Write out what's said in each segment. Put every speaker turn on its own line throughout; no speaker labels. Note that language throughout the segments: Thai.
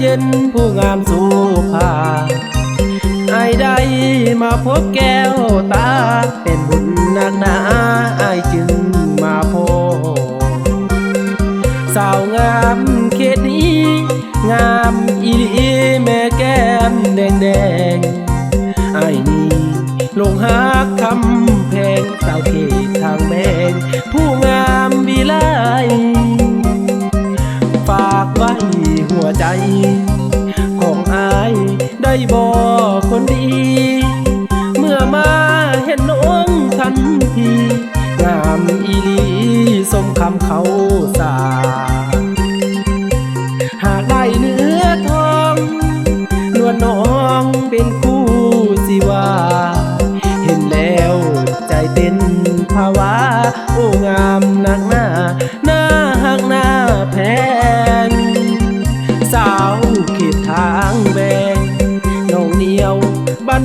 เย็นผู้งามสูภาไอ้ได้มาพบแก้วตา เป็นบุญนักหนาไอจึงมาพบสาวงามเขตนี้ งามอีลีแม่แก้มแดงแดงไอนี้ลงหักคำแพลงสาวเขตทางแม่ ของอายได้บอกคนดี เมื่อมาเห็นน้องทันทีงามอีลีสมคำเขาสา หากได้เนื้อทองนวลน้องเป็นคู่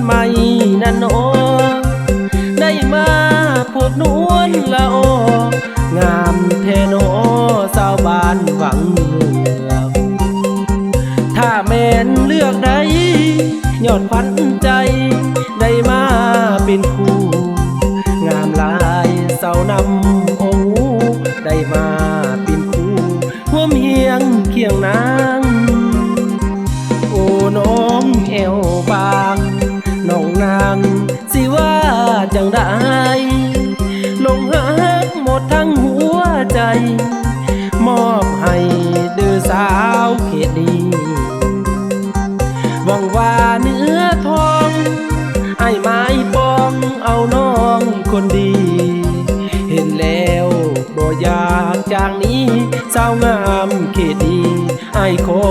ใหม่นั่นโอได้มาพบนวลละโองามแทโนสาวบ้านหวังเมืองถ้าแม่นเลือกใดย้อนขวัญใจ ได้มาเป็นคู่งามลายเสานำโองค์ได้มาเป็นคู่ห่วมเฮียงเคียงนาง โอ้น้องแอวบาง จังได้ลงหักหมดทั้งหัวใจ มอบให้เดือสาวเขตดีหวังว่าเนื้อทองไอ้ไม้ปองเอาน้องคนดี เห็นแล้วบ่อยากจางนี้สาวงามเขตดีไอ้ขอ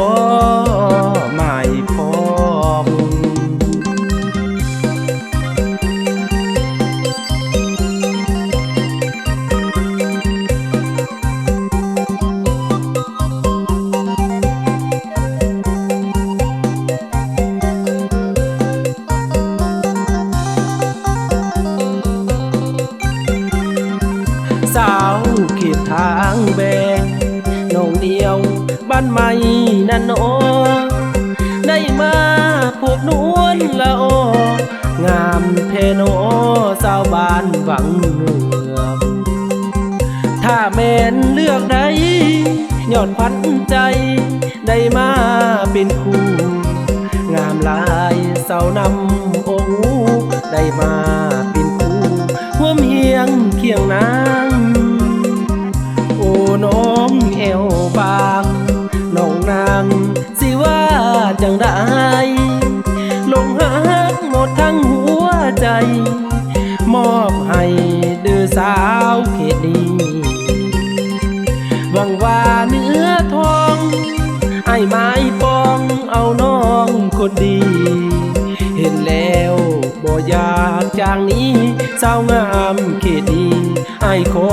ทางแบงน้องเดียวบ้านใหม่นั่นโอได้มาพบนวลละโองามเพโนสาวบ้านหวังเมืองถ้าแม่นเลือกได้ย้อนขวัญใจ ได้มาเป็นคู่ งามลายเสานำ แอวบางน้องนางสิว่าจังได้ลงหักหมดทั้งหัวใจ มอบให้เดือสาวเขตดีหวังว่าเนื้อทองไอ้ไม้ปองเอาน้องคนดี เห็นแล้วบ่อยากจางนี้สาวงามเขตดีไอ้ขอ